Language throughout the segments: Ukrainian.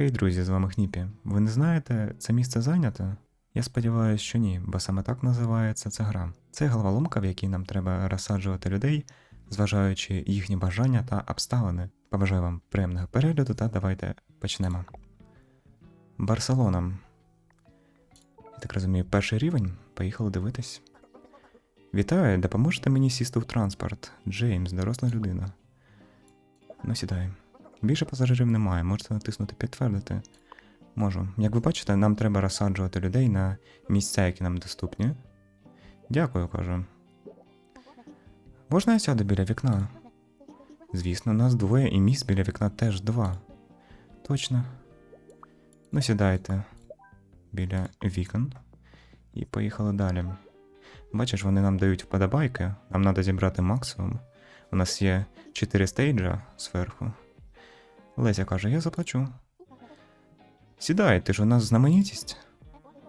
Хей, друзі, з вами Хніпі. Ви не знаєте, це місце зайняте? Я сподіваюся, що ні, бо саме так називається ця гра. Це головоломка, в якій нам треба розсаджувати людей, зважаючи їхні бажання та обставини. Побажаю вам приємного перегляду та давайте почнемо. Барселона. Я так розумію, перший рівень. Поїхали дивитись. Вітаю, допоможете мені сісти в транспорт. Джеймс, доросла людина. Ну, сідай. Більше пасажирів немає, можете натиснути підтвердити. Можу. Як ви бачите, нам треба розсаджувати людей на місця, які нам доступні. Дякую, кажу. Можна я сяду біля вікна? Звісно, нас двоє і місць біля вікна теж два. Точно. Ну, сідайте біля вікон і поїхали далі. Бачиш, вони нам дають вподобайки, нам треба зібрати максимум. У нас є 4 стейджа зверху. Леся каже, я заплачу. Сідай, ти ж у нас знаменитість.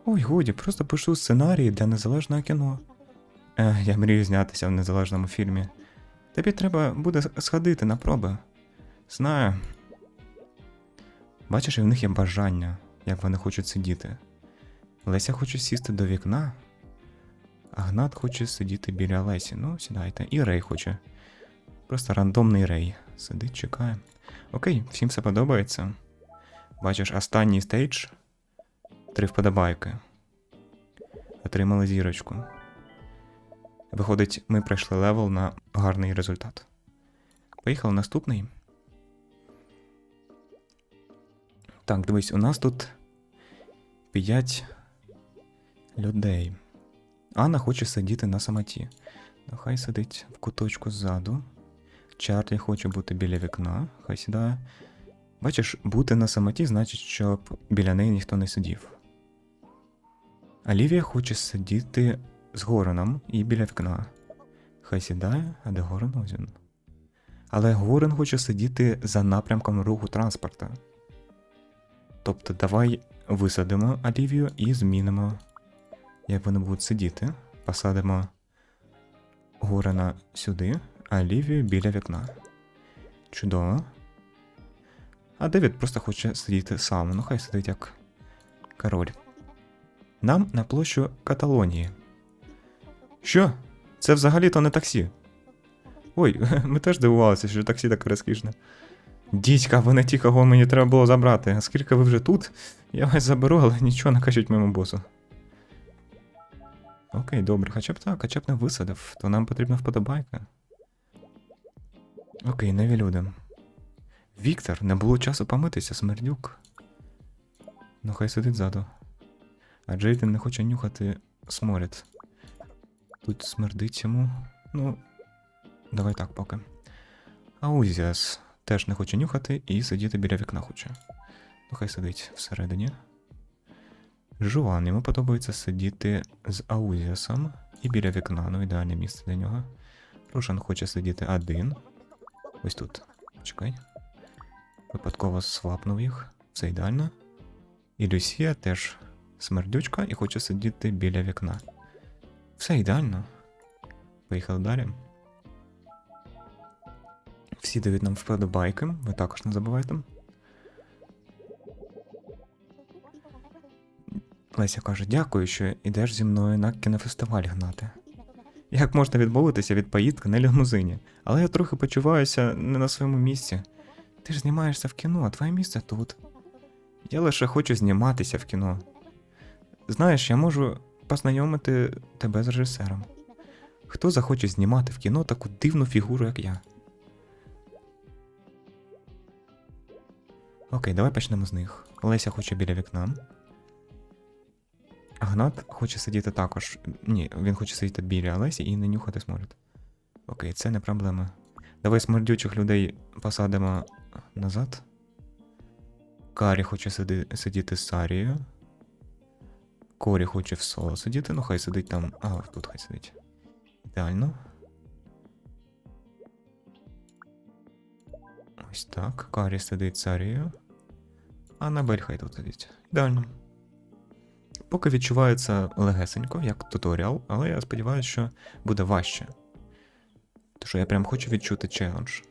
Ой, годі, просто пишу сценарії для незалежного кіно. Е, я мрію знятися в незалежному фільмі. Тобі треба буде сходити на проби. Знаю. Бачиш, і в них є бажання, як вони хочуть сидіти. Леся хоче сісти до вікна, а Гнат хоче сидіти біля Лесі. Ну, сідайте. І Рей хоче. Просто рандомний Рей. Сидить, чекає. Окей, всім все подобається. Бачиш, останній стейдж. Три вподобайки. Отримали зірочку. Виходить, ми пройшли левел на гарний результат. Поїхали наступний. Так, дивись, у нас тут 5 людей. Анна хоче сидіти на самоті. Ну, хай сидить в куточку ззаду. Чарлі хоче бути біля вікна, хай сідає. Бачиш, бути на самоті значить, щоб біля неї ніхто не сидів. Олівія хоче сидіти з Гореном і біля вікна. Хай сідає, а де Горен ось він. Але Горен хоче сидіти за напрямком руху транспорта. Тобто, давай висадимо Олівію і змінимо, як вони будуть сидіти. Посадимо Горена сюди, а біля вікна. Чудово. А Девід просто хоче сидіти сам, ну хай сидить як король. Нам на площу Каталонії. Що? Це взагалі-то не таксі. Ой, ми теж дивувалися, що таксі так розкішне. Дідька, ви не ті, кого мені треба було забрати. А скільки ви вже тут, я вас заберу, але нічого не кажуть моєму босу. Окей, добре, хоча б так, хоча б не висадив, то нам потрібна вподобайка. Окей, нові люди. Віктор, не було часу помитися, смердюк. Ну, хай сидить ззаду. А Джейден не хоче нюхати сморід. Тут смердить йому. Ну, давай так поки. Аузіас теж не хоче нюхати і сидіти біля вікна хоче. Ну, хай сидить всередині. Жуан, йому подобається сидіти з Аузіасом і біля вікна, ну ідеальне місце для нього. Рушан хоче сидіти один. Ось тут. Чекай. Випадково свапнув їх. Все ідеально. І Люсія теж смердючка і хоче сидіти біля вікна. Все ідеально. Поїхали далі. Всі дають нам вподобайки, ви також не забувайте. Леся каже: дякую, що йдеш зі мною на кінофестиваль гнати. Як можна відмовитися від поїздки на лімузині? Але я трохи почуваюся не на своєму місці. Ти ж знімаєшся в кіно, а твоє місце тут. Я лише хочу зніматися в кіно. Знаєш, я можу познайомити тебе з режисером. Хто захоче знімати в кіно таку дивну фігуру, як я? Окей, давай почнемо з них. Леся хоче біля вікна. Гнат хоче сидіти також. Ні, він хоче сидіти біля Лесі і не нюхати сморід. Окей, це не проблема. Давай смердючих людей посадимо назад. Карі хоче сиди, сидіти з Сарією. Корі хоче в соло сидіти, ну хай сидить там. А, тут хай сидить. Ідеально. Ось так. Карі сидить Сарією. Анабель хай тут сидить. Ідеально. Поки відчувається легесенько, як туторіал, але я сподіваюся, що буде важче. Що я прям хочу відчути челендж.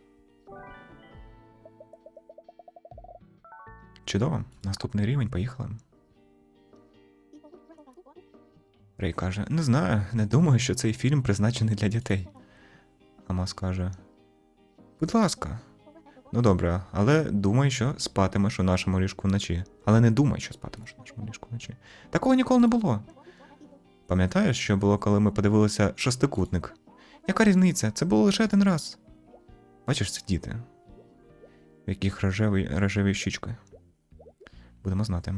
Чудово, наступний рівень, поїхали. Рей каже: Не знаю, не думаю, що цей фільм призначений для дітей. Амос каже: Будь ласка. Ну добре, але думай, що спатимеш у нашому ліжку вночі. Але не думай, що спатимеш у нашому ліжку вночі. Такого ніколи не було. Пам'ятаєш, що було, коли ми подивилися шестикутник? Яка різниця? Це було лише один раз. Бачиш, це діти, в яких рожеві, рожеві щічки. Будемо знати.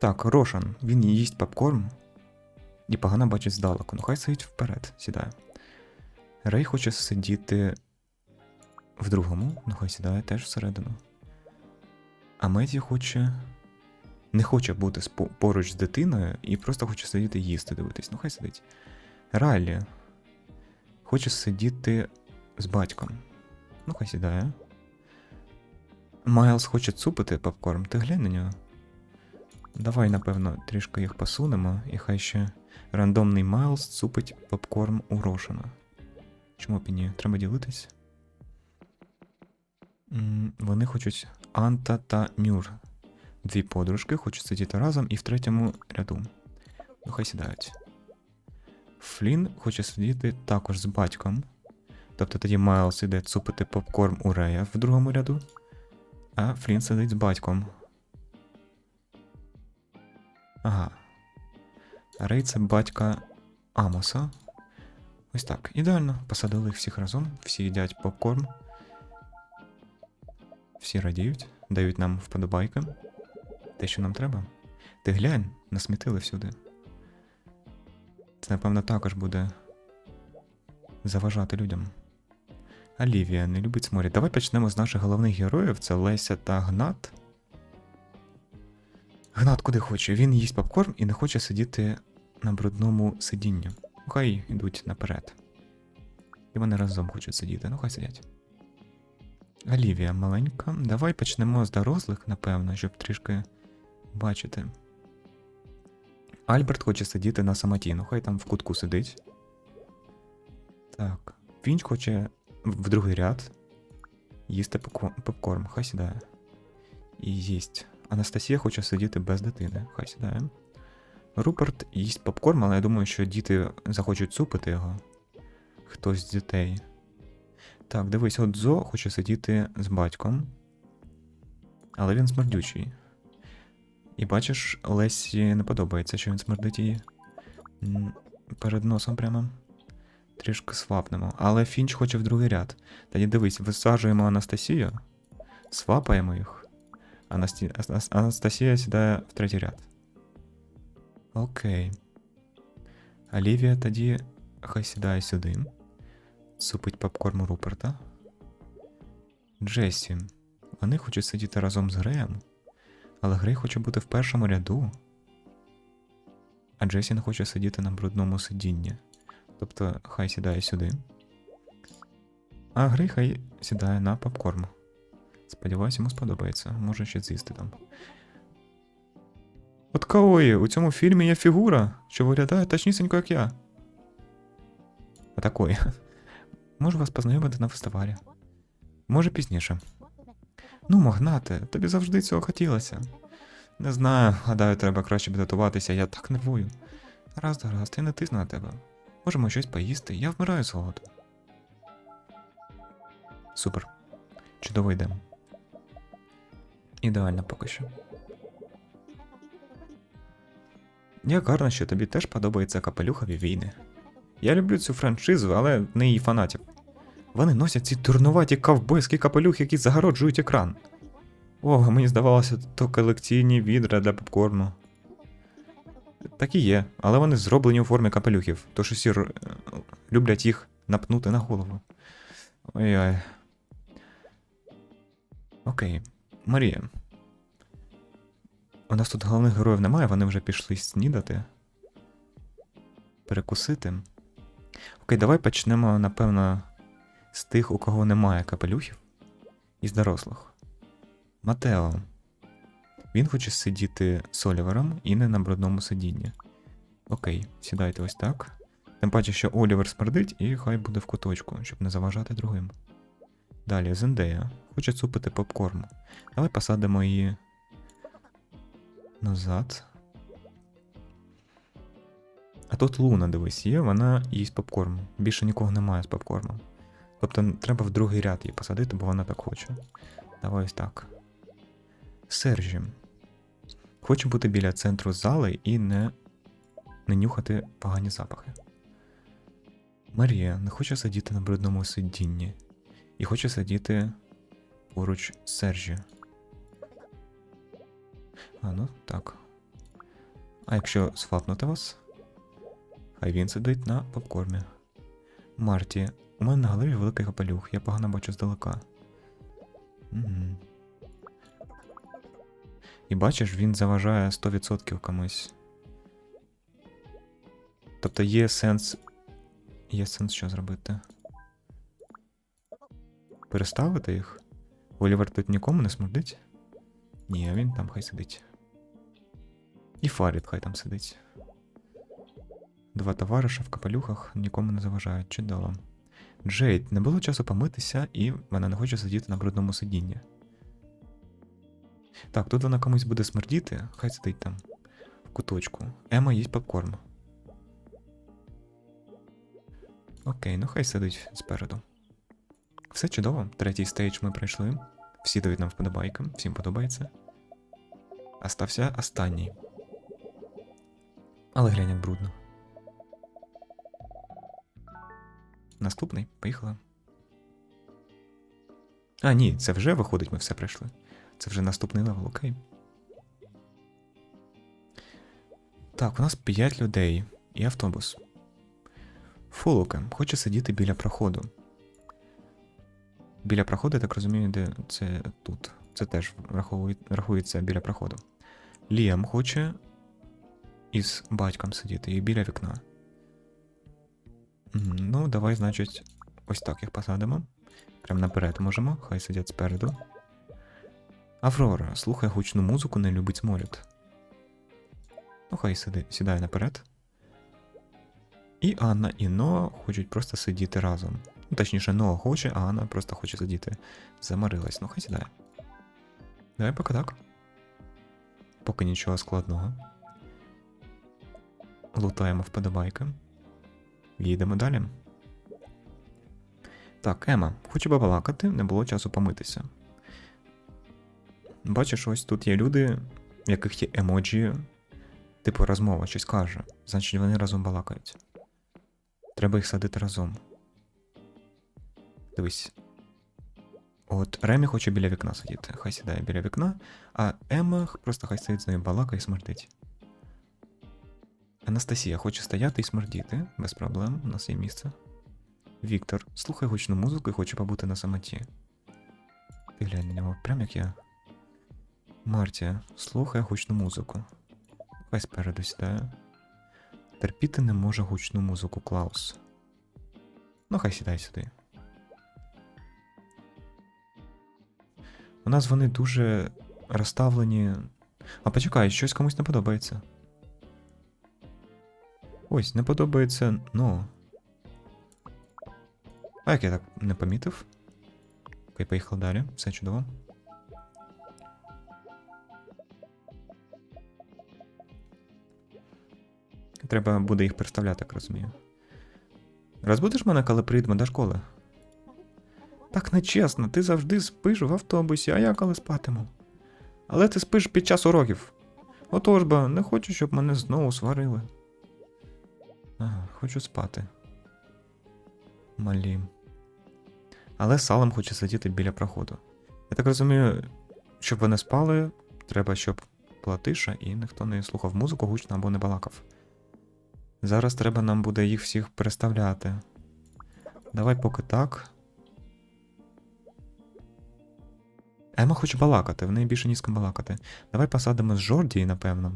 Так, Рошан, він їсть попкорн і погано бачить здалеку. Ну хай сидить вперед, сідає. Рей хоче сидіти в другому, ну хай сідає теж всередину. А Меді хоче. Не хоче бути поруч з дитиною і просто хоче сидіти їсти, дивитись. Ну хай сидить. Райлі хоче сидіти з батьком. Ну хай сідає. Майлз хоче цупити попкорн, ти глянь на нього. Давай, напевно, трішки їх посунемо, і хай ще рандомний Майлз цупить попкорн у Рошана. Чому б і ні? Треба ділитись. Вони хочуть Анта та Мюр. Дві подружки хочуть сидіти разом і в третьому ряду. Ну, хай сідають. Флін хоче сидіти також з батьком. Тобто тоді Майлз іде цупити попкорн у Рея в другому ряду, а Флін сидить з батьком. Ага. Рей це батька Амоса. Ось так. Ідеально. Посадили їх всіх разом, всі їдять попкорн. Всі радіють, дають нам вподобайки. Те, що нам треба. Ти глянь, насмітили всюди. Це, напевно, також буде заважати людям. Олівія не любить сморід. Давай почнемо з наших головних героїв: це Леся та Гнат. Гнат куди хоче? Він їсть попкорн і не хоче сидіти на брудному сидінні. Хай йдуть наперед. І вони разом хочуть сидіти, ну хай сидять. Олівія маленька. Давай почнемо з дорослих, напевно, щоб трішки бачити. Альберт хоче сидіти на самоті, ну хай там в кутку сидить. Так. Фінч хоче в другий ряд їсти попко- попкорн, хай сідає. І їсть. Анастасія хоче сидіти без дитини, хай сідає. Руперт їсть попкорн, але я думаю, що діти захочуть цупити його. Хтось з дітей. Так, дивись, от Зо хоче сидіти з батьком. Але він смердючий. І бачиш, Лесі не подобається, що він смердить її. Перед носом прямо. Трішки свапнемо. Але Фінч хоче в другий ряд. Тоді дивись, висаджуємо Анастасію, свапаємо їх. Анасті... Анастасія сідає в третій ряд. Окей. Олівія тоді хай сідає сюди. Супить попкорн Руперта. Джесі. Вони хочуть сидіти разом з Греєм, але Грей хоче бути в першому ряду. А Джесі не хоче сидіти на брудному сидінні. Тобто хай сідає сюди. А Грей хай сідає на попкорн. Сподіваюсь, йому сподобається. Може ще з'їсти там. От Каої, у цьому фільмі є фігура, що виглядає точнісінько, як я. А такої. Можу вас познайомити на фестивалі. Може пізніше. Ну, магнате, тобі завжди цього хотілося. Не знаю, гадаю, треба краще підготуватися, я так нервую. Гаразд, гаразд, я не тисну на тебе. Можемо щось поїсти, я вмираю з голоду. Супер. Чудово йдемо. Ідеально поки що. Як гарно, що тобі теж подобаються капелюхові війни. Я люблю цю франшизу, але не її фанатів. Вони носять ці дурнуваті ковбойські капелюхи, які загороджують екран. О, мені здавалося, то колекційні відра для попкорну. Так і є, але вони зроблені у формі капелюхів, тож усі р- люблять їх напнути на голову. Ой-ой. Окей. Марія. У нас тут головних героїв немає, вони вже пішли снідати. Перекусити. Окей, давай почнемо, напевно, з тих, у кого немає капелюхів, і з дорослих. Матео. Він хоче сидіти з Олівером і не на брудному сидінні. Окей, сідайте ось так. Тим паче, що Олівер смердить, і хай буде в куточку, щоб не заважати другим. Далі Зендея хоче цупити попкорн. Давай посадимо її назад. А тут Луна, дивись, є, вона їсть попкорн. Більше нікого немає з попкорном. Тобто треба в другий ряд її посадити, бо вона так хоче. Давай ось так. Сержі. Хочу бути біля центру зали і не, не нюхати погані запахи. Марія не хоче сидіти на брудному сидінні і хоче сидіти поруч Сержі. А, ну так. А якщо свапнути вас? Хай він сидить на попкормі. Марті, у мене на голові великий капелюх, я погано бачу здалека. Угу. І бачиш, він заважає 100% комусь. Тобто є сенс. Є сенс що зробити? Переставити їх? Олівер тут нікому не смердить? Ні, він там хай сидить. І Фарід хай там сидить. Два товариша в капелюхах нікому не заважають. Чудово. Джейд, не було часу помитися, і вона не хоче сидіти на брудному сидінні. Так, тут вона комусь буде смердіти, хай сидить там, в куточку. Ема їсть попкорн. Окей, ну хай сидить спереду. Все чудово. Третій стейдж ми пройшли. Всі дають нам вподобайки, всім подобається. Остався останній. Але глянь, брудно. Наступний, поїхали. А, ні, це вже виходить, ми все пройшли. Це вже наступний левел, окей. Так, у нас 5 людей і автобус. Фулука хоче сидіти біля проходу. Біля проходу, я так розумію, де це тут. Це теж рахується біля проходу. Ліам хоче із батьком сидіти і біля вікна. Ну, давай, значить, ось так їх посадимо. Прям наперед можемо, хай сидять спереду. Аврора слухає гучну музику, не любить сморід. Ну, хай сиди, сідає наперед. І Анна і Ноа хочуть просто сидіти разом. Ну, точніше, Ноа хоче, а Анна просто хоче сидіти. Замарилась, ну хай сідає. Давай поки так. Поки нічого складного. Лутаємо вподобайки. Їдемо далі. Так, Ема, хочу побалакати, не було часу помитися. Бачиш, ось тут є люди, в яких є емоджі, типу розмова, щось каже. Значить, вони разом балакають. Треба їх садити разом. Дивись. От Ремі хоче біля вікна сидіти. Хай сідає біля вікна, а Ема просто хай сидить з нею балакає і смердить. Анастасія хоче стояти і смердіти, без проблем, у нас є місце. Віктор слухає гучну музику і хоче побути на самоті. Ти глянь на нього, прям як я. Мартія слухає гучну музику. Хай спереду сідає. Терпіти не може гучну музику Клаус. Ну, хай сідай сюди. У нас вони дуже розставлені. А почекай, щось комусь не подобається. Ось, не подобається, ну. А як я так не помітив? Окей, поїхали далі, все чудово. Треба буде їх представляти, так розумію. Розбудиш мене, коли прийдемо до школи? Так нечесно, ти завжди спиш в автобусі, а я коли спатиму. Але ти спиш під час уроків. Отож бо, не хочу, щоб мене знову сварили. Ага, хочу спати. Малі. Але Салем хоче сидіти біля проходу. Я так розумію, щоб вони спали, треба, щоб була тиша і ніхто не слухав музику гучно або не балакав. Зараз треба нам буде їх всіх переставляти. Давай поки так. Ема хоче балакати, в неї більше ні з ким балакати. Давай посадимо з Жорді, напевно.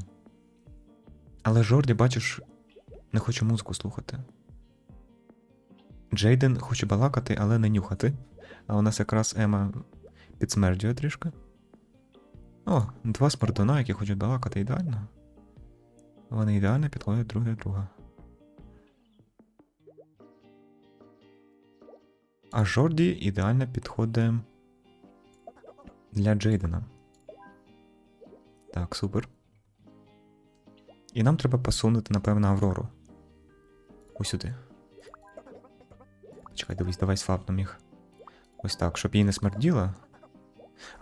Але Жорді, бачиш, не хоче музику слухати. Джейден хоче балакати, але не нюхати. А у нас якраз Ема підсмердює трішки. О, два смердуна, які хочуть балакати ідеально. Вони ідеально підходять друг до друга. А Жорді ідеально підходить Для Джейдена. Так, супер. І нам треба посунути, напевно, Аврору. Ось сюди. Чекай, дивись, давай свапнем їх. Ось так, щоб їй не смерділо.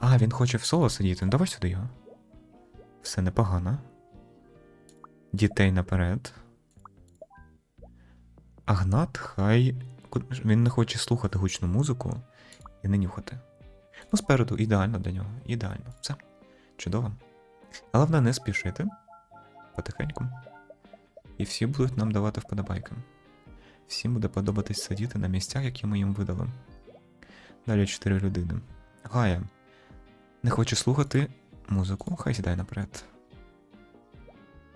А, він хоче в соло сидіти. Ну, давай сюди його. Все непогано. Дітей наперед. Агнат, хай. Він не хоче слухати гучну музику і не нюхати. Ну, спереду ідеально для нього. Ідеально. Все. Чудово. Головне не спішити. Потихеньку. І всі будуть нам давати вподобайки. Всім буде подобатись сидіти на місцях, які ми їм видали. Далі чотири людини. Гая. Не хоче слухати музику, хай сідає наперед.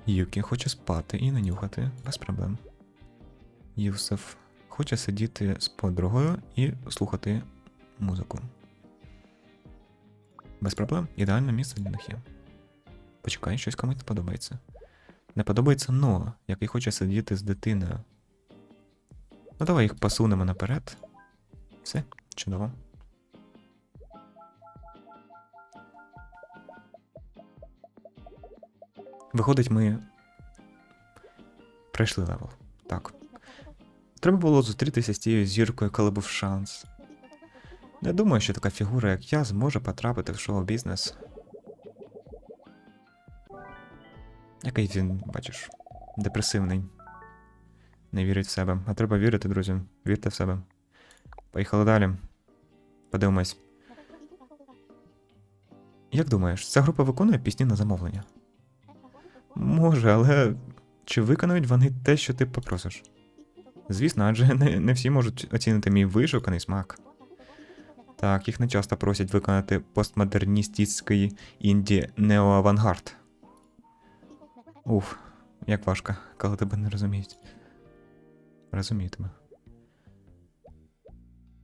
Юкі хоче спати і не нюхати, без проблем. Юсеф хоче сидіти з подругою і слухати музику. Без проблем, ідеальне місце для них є. Почекай, щось комусь подобається. Не подобається Ноа, який хоче сидіти з дитиною. Ну давай їх посунемо наперед. Все, чудово. Виходить, ми пройшли левел. Так. Треба було зустрітися з тією зіркою, коли був шанс. Не думаю, що така фігура, як я, зможе потрапити в шоу-бізнес. Який він, бачиш, депресивний. Не вірить в себе. А треба вірити, друзі. Вірте в себе. Поїхали далі. Подивимось. Як думаєш, ця група виконує пісні на замовлення? Може, але чи виконають вони те, що ти попросиш? Звісно, адже не, не всі можуть оцінити мій вишуканий смак. Так, їх не часто просять виконати постмодерністський інді неоавангард. Уф, як важко, коли тебе не розуміють. Розумію тебе.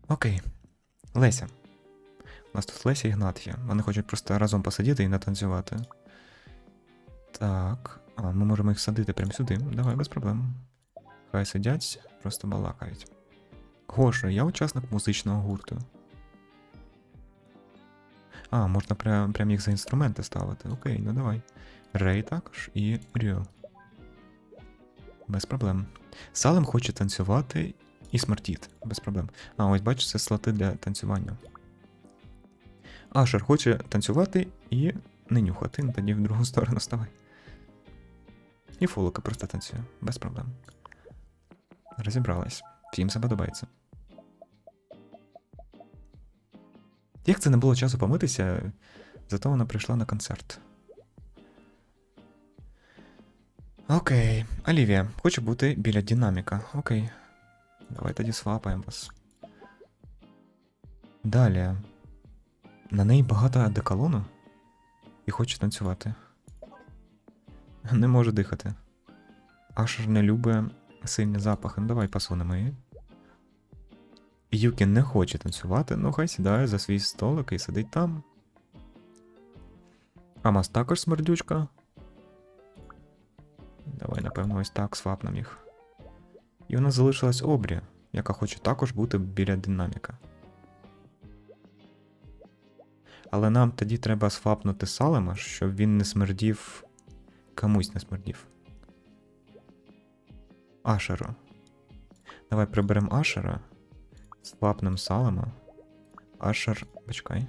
Окей. Леся. У нас тут Леся і Гнат. Вони хочуть просто разом посидіти і натанцювати. Так. А, ми можемо їх садити прямо сюди. Давай, без проблем. Хай сидять, просто балакають. Гоша, я учасник музичного гурту. А, можна прям, прям їх за інструменти ставити. Окей, ну давай. Рей також і Ріо. Без проблем. Салем хоче танцювати і смертіт. Без проблем. А, ось бачиш, це слоти для танцювання. Ашер хоче танцювати і не нюхати, ну тоді в другу сторону ставай. І фолока просто танцює, без проблем. Розібралась. Всім це подобається. Як це не було часу помитися, зато вона прийшла на концерт. Окей. Олівія, хочу бути біля динаміка. Окей. Давай тоді свапаємо вас. Далі. На неї багато одеколону і хоче танцювати. Не може дихати. Ашер не любить сильні запахи. Ну давай посунемо її. Юкі не хоче танцювати, ну хай сідає за свій столик і сидить там. Амас також смердючка. Давай, напевно, ось так свапнем їх. І у нас залишилась Обрі, яка хоче також бути біля динаміка. Але нам тоді треба свапнути Салема, щоб він не смердів. комусь не смердів. Ашеру. Давай приберемо Ашера. Свапнем Салема. Ашер. Почекай.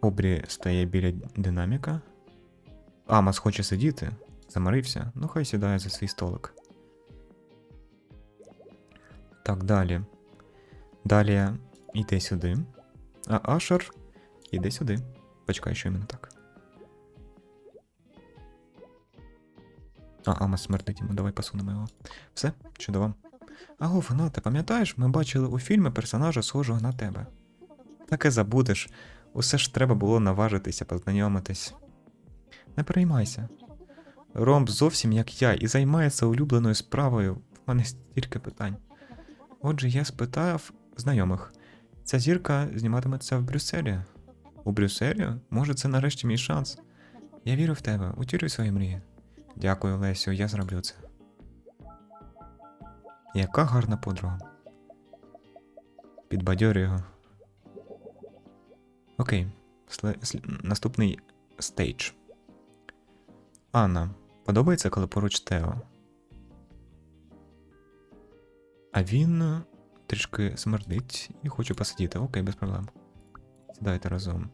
Обрі стає біля динаміка. Амас хоче сидіти. Замарився. Ну хай сідає за свій столик. Так, далі. Далі йде сюди. А Ашер іде сюди. Почекай, що іменно так. А, Амас смертить йому, давай посунемо його. Все, чудово. Аго, Фана, ти пам'ятаєш, ми бачили у фільмі персонажа схожого на тебе. Таке забудеш. Усе ж треба було наважитися, познайомитись. Не переймайся. Ромб зовсім як я і займається улюбленою справою. В мене стільки питань. Отже, я спитав знайомих. Ця зірка зніматиметься в Брюсселі. У Брюсселі? Може, це нарешті мій шанс. Я вірю в тебе, утілюй свої мрії. Дякую, Лесю, я зроблю це. Яка гарна подруга. Підбадьорю його. Окей, Сле- сл- Наступний стейдж. Анна. Подобається, коли поруч Тео. А він е, трішки смердить і хоче посидіти. Окей, без проблем. Сідайте разом.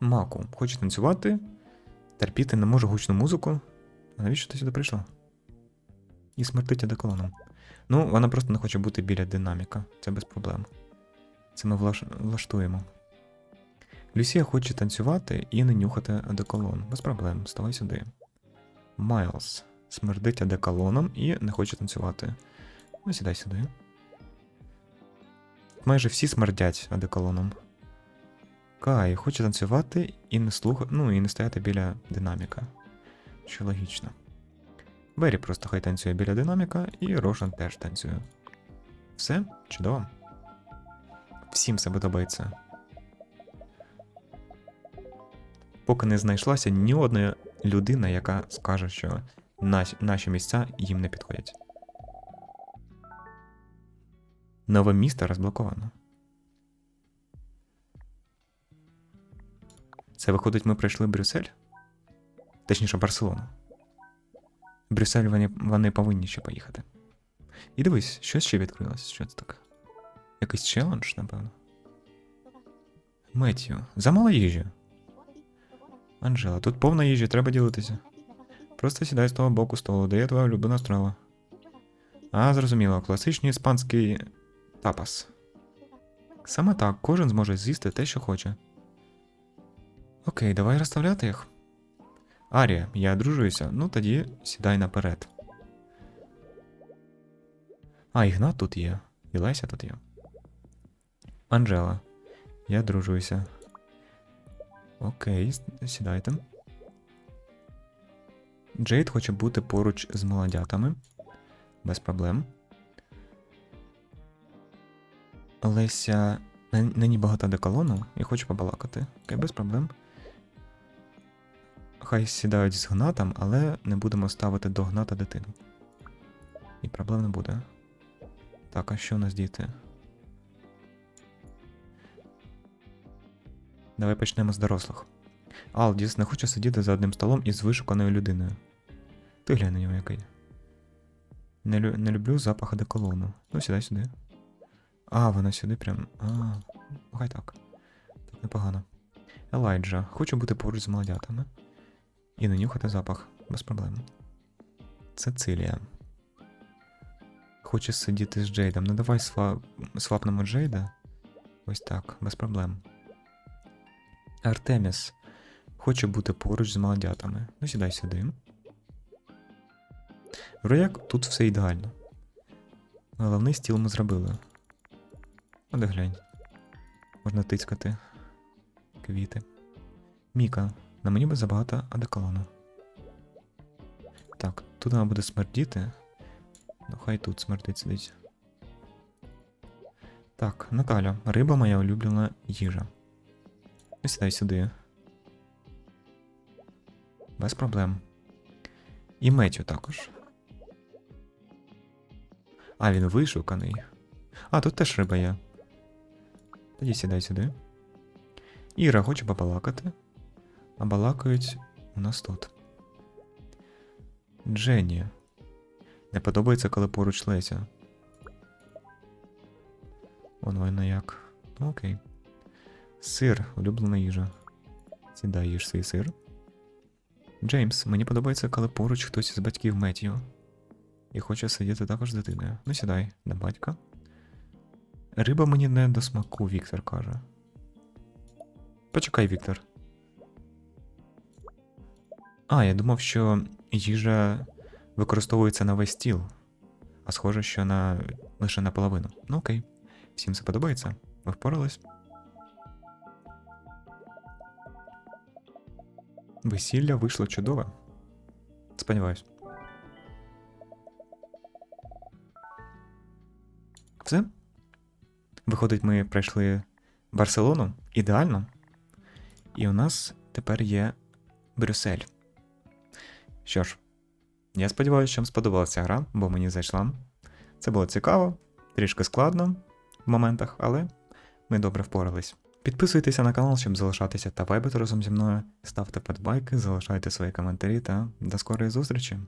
Маку. Хоче танцювати. Терпіти не може гучну музику. А навіщо ти сюди прийшла? І смертить одеколоном. Ну, вона просто не хоче бути біля динаміка. Це без проблем. Це ми влаш- влаштуємо. Люсія хоче танцювати і не нюхати одеколон. Без проблем, ставай сюди. Майлз смердить одеколоном і не хоче танцювати. Ну, сідай сюди. Майже всі смердять одеколоном. Кай хоче танцювати і не слуха... ну, і не стояти біля динаміка. Що логічно. Бері просто хай танцює біля динаміка, і Рошан теж танцює. Все, чудово. Всім це подобається. Поки не знайшлася ні одна людина, яка скаже, що наші, місця їм не підходять. Нове місто розблоковано. Це виходить, ми пройшли Брюссель? Точніше, Барселону. Брюссель вони, вони повинні ще поїхати. І дивись, щось ще відкрилось. Що це таке? Якийсь челендж, напевно. Меттю, замало їжі. Анжела, тут повна їжі, треба ділитися. Просто сідай з того боку столу, де є твоя улюблена страва. А, зрозуміло, класичний іспанський тапас. Саме так, кожен зможе з'їсти те, що хоче. Окей, давай розставляти їх. Арія, я одружуюся, ну тоді сідай наперед. А, Ігнат тут є. І Леся тут є. Анжела. Я дружуюся. Окей, сідайте. Джейд хоче бути поруч з молодятами. Без проблем. Леся. На багато деколону і хоче побалакати. Окей, без проблем. Хай сідають з гнатом, але не будемо ставити до гната дитину. І проблем не буде. Так, а що у нас діти? Давай почнемо з дорослих. Алдіс не хоче сидіти за одним столом із вишуканою людиною. Ти глянь на нього який. Не, лю- не люблю запах одеколону. Ну, сідай сюди. А, вона сюди прям. А, хай так. Так непогано. Елайджа. Хочу бути поруч з молодятами. І не нюхати запах. Без проблем. Цицилія. Хоче сидіти з Джейдом. Ну давай сва... свапнемо Джейда. Ось так, без проблем. Артеміс. Хоче бути поруч з молодятами. Ну сідай сюди. Рояк тут все ідеально. Головний стіл ми зробили. А де глянь. Можна тицькати. Квіти. Міка. На мені би забагато одеколону. Так, тут вона буде смердіти. Ну, хай тут смердить сидить. Так, Наталя, риба моя улюблена їжа. Ну, Сідай сюди. Без проблем. І Меттю також. А, він вишуканий. А, тут теж риба є. Тоді сідай сюди. Іра хоче побалакати. А балакають у нас тут. Дженні. Не подобається, коли поруч Леся. Вон вона як. Ну окей. Сир, улюблена їжа. Сідай їж свій сир. Джеймс, мені подобається, коли поруч хтось із батьків Меттію. І хоче сидіти також з дитиною. Ну сідай, до батька. Риба мені не до смаку, Віктор каже. Почекай, Віктор. А, я думав, що їжа використовується на весь стіл, а схоже, що на лише наполовину. Ну окей. Всім це подобається? Ви впорались? Весілля вийшло чудове. Сподіваюсь. Все? Виходить, ми пройшли Барселону ідеально. І у нас тепер є Брюссель. Що ж, я сподіваюся, що вам сподобалася гра, бо мені зайшла. Це було цікаво, трішки складно в моментах, але ми добре впорались. Підписуйтеся на канал, щоб залишатися та вайбити разом зі мною. Ставте подбайки, залишайте свої коментарі та до скорої зустрічі!